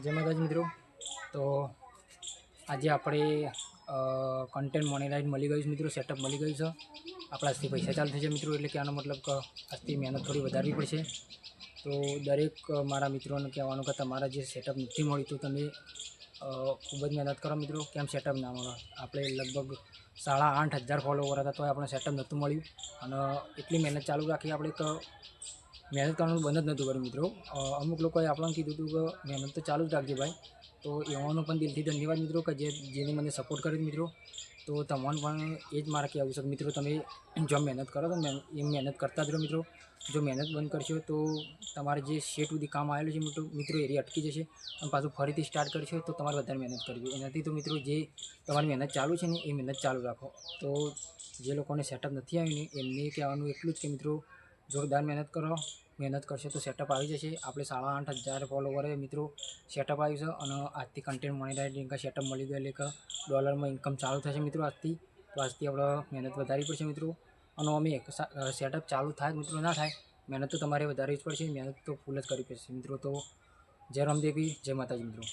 જય મિત્રો. તો આજે આપણે કન્ટેન્ટ મોનેલાઇઝ મળી ગયું છે મિત્રો સેટઅપ મળી ગયું છે. આપણા આજથી પૈસા ચાલુ થશે મિત્રો, એટલે કે આનો મતલબ કે આજથી મહેનત થોડી વધારવી પડશે. તો દરેક મારા મિત્રોને કહેવાનું કે તમારા જે સેટઅપ નથી મળ્યું તો તમે ખૂબ જ મહેનત કરો મિત્રો. કેમ સેટઅપ ના મળે? આપણે લગભગ સાડા આઠ હજાર ફોલોવર હતા, તોય આપણે સેટઅપ નહોતું મળ્યું. અને એટલી મહેનત ચાલુ રાખી આપણે તો મહેનત કરવાનું બંધ જ નહોતું કર્યું મિત્રો. અમુક લોકોએ આપણને કીધું હતું કે મહેનત તો ચાલુ જ રાખજે ભાઈ. તો એવાનો પણ દિલથી ધન્યવાદ મિત્રો કે જે, જેને મને સપોર્ટ કર્યો મિત્રો. તો તમને પણ એ જ મારે કહેવું છે. મિત્રો, તમે જો મહેનત કરો તો એ મહેનત કરતા જ રહો મિત્રો. જો મહેનત બંધ કરશો તો તમારે જે શેટ સુધી કામ આવેલું છે મિત્રો મિત્રો એરી અટકી જશે અને પાછું ફરીથી સ્ટાર્ટ કરશો તો તમારે વધારે મહેનત કરવી. એનાથી તો મિત્રો જે તમારી મહેનત ચાલુ છે ને એ મહેનત ચાલુ રાખો. તો જે લોકોને સેટઅપ નથી આવ્યું ને એમને કહેવાનું એટલું જ કે મિત્રો જોરદાર મહેનત કરો. મહેનત કરશે તો સેટઅપ આવી જશે. આપણે સાડા આઠ હજાર ફોલોવર મિત્રો સેટઅપ આવ્યું છે અને આજથી કન્ટેન્ટ મોનેટાઇઝ ઇન્કમ સેટઅપ મળી ગયું એટલે ડોલરમાં ઇન્કમ ચાલુ થશે મિત્રો આજથી. તો આજથી આપણે મહેનત વધારવી પડશે મિત્રો. અને અમે સેટઅપ ચાલુ થાય મિત્રો ના થાય, મહેનત તો તમારે વધારવી જ પડશે. મહેનત તો ફૂલ જ કરવી પડશે મિત્રો. તો જય રામદેવી, જય માતાજી મિત્રો.